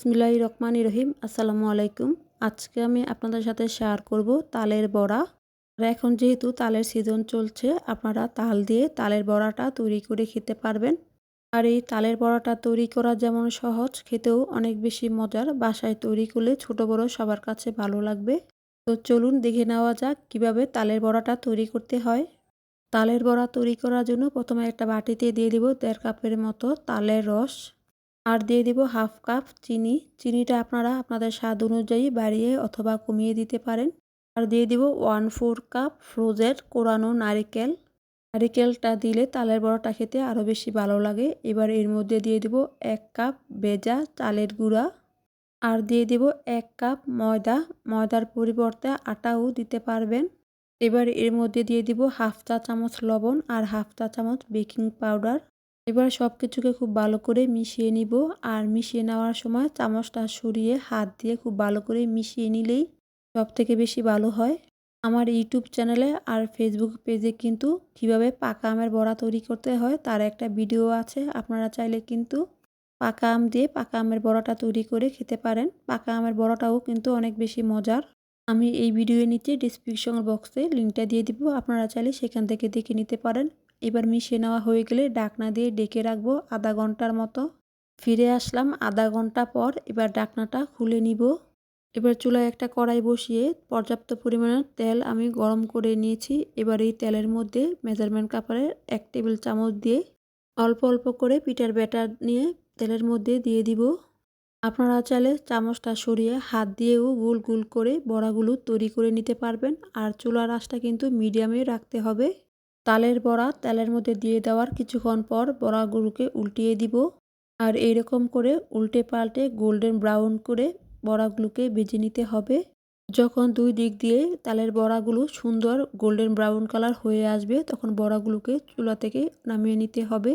বিসমিল্লাহ রহমান রহিম, আসসালামু আলাইকুম। আজকে আমি আপনাদের সাথে শেয়ার করব তালের বড়া। আর এখন যেহেতু তালের সিজন চলছে, আপনারা তাল দিয়ে তালের বড়াটা তৈরি করে খেতে পারবেন। আর এই তালের বড়াটা তৈরি করা যেমন সহজ, খেতেও অনেক বেশি মজার। বাসায় তৈরি করলে ছোট বড় সবার কাছে ভালো লাগবে। তো চলুন দেখে নেওয়া যাক কীভাবে তালের বড়াটা তৈরি করতে হয়। তালের বড়া তৈরি করার জন্য প্রথমে একটা বাটিতে দিয়ে দিব দেড় কাপের মতো তালের রস। আর দিয়ে দিব হাফ কাপ চিনি। চিনিটা আপনারা আপনাদের স্বাদ অনুযায়ী বাড়িয়ে অথবা কমিয়ে দিতে পারেন। আর দিয়ে দিব ওয়ান ফোর কাপ ফ্রোজের কোরানো নারিকেল। নারিকেলটা দিলে তালের বড়াটা খেতে আরও বেশি ভালো লাগে। এবার এর মধ্যে দিয়ে দিব এক কাপ ভেজা চালের গুঁড়া। আর দিয়ে দিব এক কাপ ময়দা। ময়দার পরিবর্তে আটাও দিতে পারবেন। এবার এর মধ্যে দিয়ে দিব হাফ চা চামচ লবণ আর হাফ চা চামচ বেকিং পাউডার। এবার সব কিছুকে খুব ভালো করে মিশিয়ে নিব। আর মিশিয়ে নেওয়ার সময় চামচটা সরিয়ে হাত দিয়ে খুব ভালো করে মিশিয়ে নিলেই সব থেকে বেশি ভালো হয়। আমার ইউটিউব চ্যানেলে আর ফেসবুক পেজে কিন্তু কীভাবে পাকা আমের বড়া তৈরি করতে হয় তার একটা ভিডিও আছে। আপনারা চাইলে কিন্তু পাকা আম দিয়ে পাকা আমের বড়াটা তৈরি করে খেতে পারেন। পাকা আমের বড়াটাও কিন্তু অনেক বেশি মজার। আমি এই ভিডিওর নিচে ডিসক্রিপশন বক্সে লিঙ্কটা দিয়ে দিব। আপনারা চাইলে সেখান থেকে দেখে নিতে পারেন। এবার মিশিয়ে নেওয়া হয়ে গেলে ডাকনা দিয়ে ডেকে রাখব আধা ঘণ্টার মতো। ফিরে আসলাম আধা ঘণ্টা পর এবার ডাকনাটা খুলে নিব। এবার চুলায় একটা কড়াই বসিয়ে পর্যাপ্ত পরিমাণের তেল আমি গরম করে নিয়েছি। এবার এই তেলের মধ্যে মেজারমেন্ট কাপড়ের এক টেবিল চামচ দিয়ে অল্প অল্প করে পিঠার ব্যাটার নিয়ে তেলের মধ্যে দিয়ে দিব। আপনারা চাইলে চামচটা সরিয়ে হাত দিয়েও গুল গুল করে বড়াগুলো তৈরি করে নিতে পারবেন। আর চুলার আঁচটা কিন্তু মিডিয়ামে রাখতে হবে। তালের বড়া তেলের মধ্যে দিয়ে দেওয়ার কিছুক্ষণ পর বড়াগুলোকে উল্টিয়ে দিব। আর এরকম করে উল্টে পাল্টে গোল্ডেন ব্রাউন করে বড়াগুলোকে ভেজে নিতে হবে। যখন দুই দিক দিয়ে তালের বড়াগুলো সুন্দর গোল্ডেন ব্রাউন কালার হয়ে আসবে, তখন বড়াগুলোকে চুলা থেকে নামিয়ে নিতে হবে।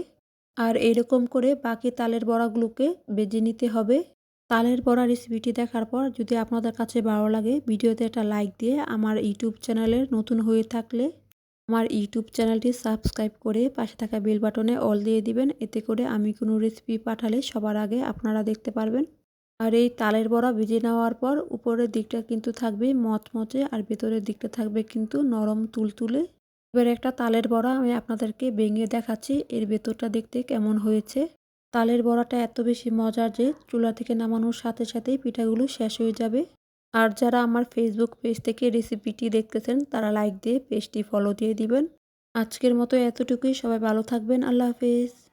আর এরকম করে বাকি তালের বড়াগুলোকে বেজে নিতে হবে। তালের বড়া রেসিপিটি দেখার পর যদি আপনাদের কাছে ভালো লাগে, ভিডিওতে একটা লাইক দিয়ে আমার ইউটিউব চ্যানেলের নতুন হয়ে থাকলে আমার ইউটিউব চ্যানেলটি সাবস্ক্রাইব করে পাশে থাকা বেল বাটনে অল দিয়ে দিবেন। এতে করে আমি কোনো রেসিপি পাঠালে সবার আগে আপনারা দেখতে পারবেন। আর এই তালের বড়া ভেজে নেওয়ার পর উপরের দিকটা কিন্তু থাকবে মচমচে আর ভেতরের দিকটা থাকবে কিন্তু নরম তুলতুলে। এবার একটা তালের বড়া আমি আপনাদেরকে ভেঙে দেখাচ্ছি। এর ভেতরটা দেখতে কেমন হয়েছে। তালের বড়াটা এত বেশি মজার যে চুলা থেকে নামানোর সাথে সাথেই পিঠাগুলো শেষ হয়ে যাবে। আর যারা আমার ফেসবুক পেজ থেকে রেসিপিটি দেখতেছেন, তারা লাইক দিয়ে পেজটি ফলো দিয়ে দিবেন। আজকের মতো এতটুকুই। সবাই ভালো থাকবেন। আল্লাহ হাফেজ।